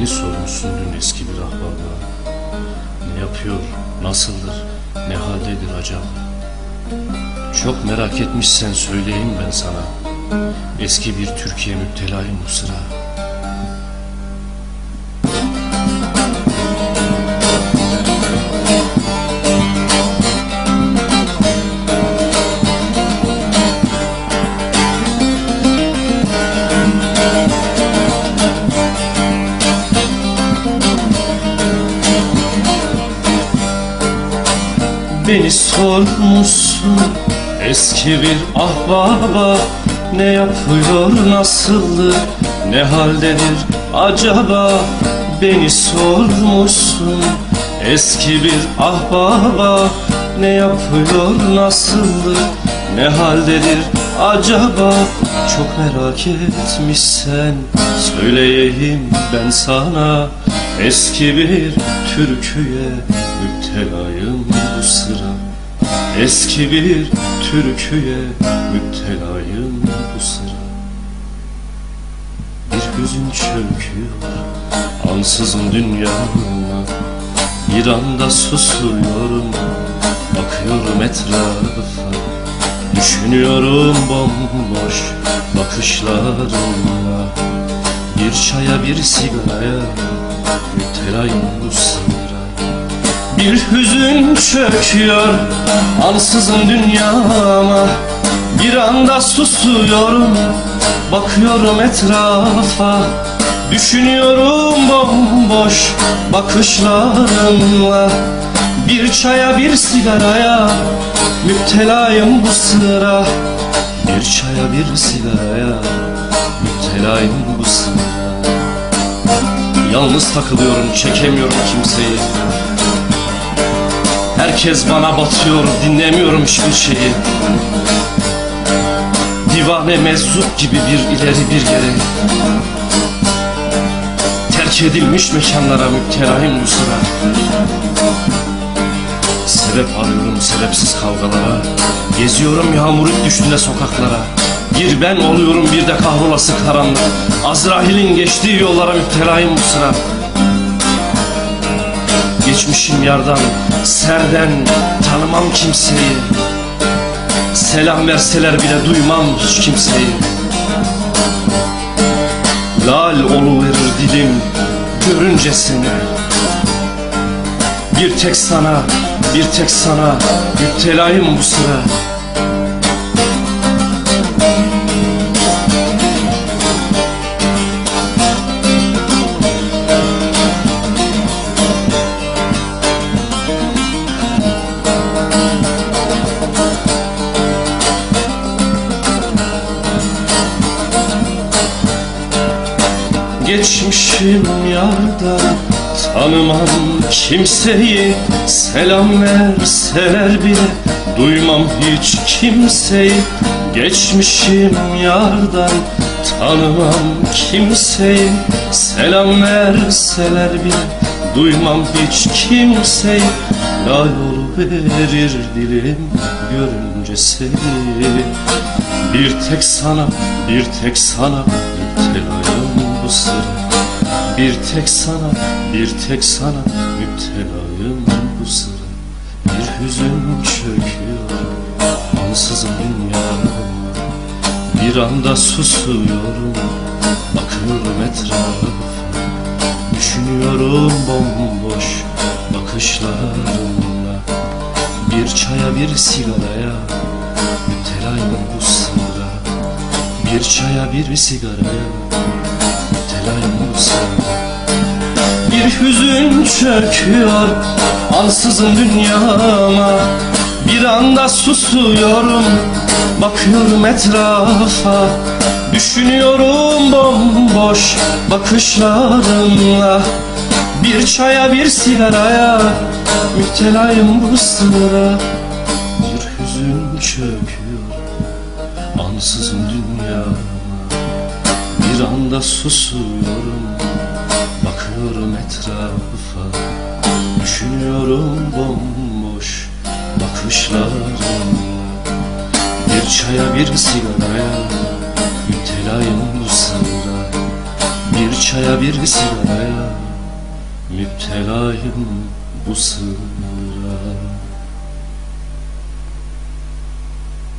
Beni sormuşsun dün eski bir ahbaba. Ne yapıyor, nasıldır, ne haldedir acaba? Çok merak etmişsen söyleyeyim ben sana. Eski bir Türkiye müptelayım bu sıra Beni sormuşsun. Eski bir ahbaba Ne yapıyor nasıldır ne haldedir acaba? Beni sormuşsun. Eski bir ahbaba Ne yapıyor nasıldır ne haldedir acaba? Çok merak etmişsen söyleyeyim ben sana. Eski bir türküye müptelayım bu sıra. Eski bir türküye müptelayım bu sıra. Bir hüzün çöküyor ansızın dünyama Bir anda susuyorum bakıyorum etrafa. Düşünüyorum bomboş bakışlarımla. Bir çaya bir sigaraya müptelayım bu sıra Bir hüzün çöküyor. Ansızın dünyama Bir anda susuyorum. Bakıyorum etrafa Düşünüyorum bomboş bakışlarımla. Bir çaya bir sigaraya müptelayım bu sıra Bir çaya bir sigaraya müptelayım bu sıra Yalnız takılıyorum çekemiyorum kimseyi Herkes bana batıyor dinlemiyorum hiçbir şeyi. Divane meczup gibi bir ileri bir geri. Terk edilmiş mekanlara müptelayım bu sıra Sebep arıyorum sebepsiz kavgalara. Geziyorum yağmur ilk düştüğünde sokaklara. Bir ben oluyorum bir de kahrolası karanlık. Azrail'in geçtiği yollara müptelayım bu sıra Geçmişim yardan, serden tanımam kimseyi. Selam verseler bile duymam hiç kimseyi. Lal oluverir dilim görünce seni Bir tek sana, bir tek sana müptelayım bu sıra Geçmişim yarda Tanımam kimseyi Selam verseler bile Duymam hiç kimseyi. Geçmişim yardan Tanımam kimseyi Selam verseler bile Duymam hiç kimseyi. Lal verir dilim Görünce seni Bir tek sana Bir tek sana Müptelayım bu sıra Bir tek sana Bir tek sana Müptelayım bu sıra. Bir hüzün çöküyor Ansızın dünyama Bir anda susuyorum Bakıyorum etrafa. Düşünüyorum bomboş bakışlarımla. Bir çaya bir sigaraya Müptelayım bu sıra. Bir çaya bir sigaraya Sıra Bir hüzün çöküyor Ansızın dünyama. Bir anda susuyorum Bakıyorum etrafa. Düşünüyorum bomboş bakışlarımla. Bir çaya bir sigaraya Müptelayım bu sıra Bir hüzün çöküyor Ansızın dünyama Bir anda susuyorum Bakıyorum etrafa Düşünüyorum bomboş bakışlarımla Bir çaya bir sigaraya Müptelayım bu sıra Bir çaya bir sigaraya Müptelayım bu sınıra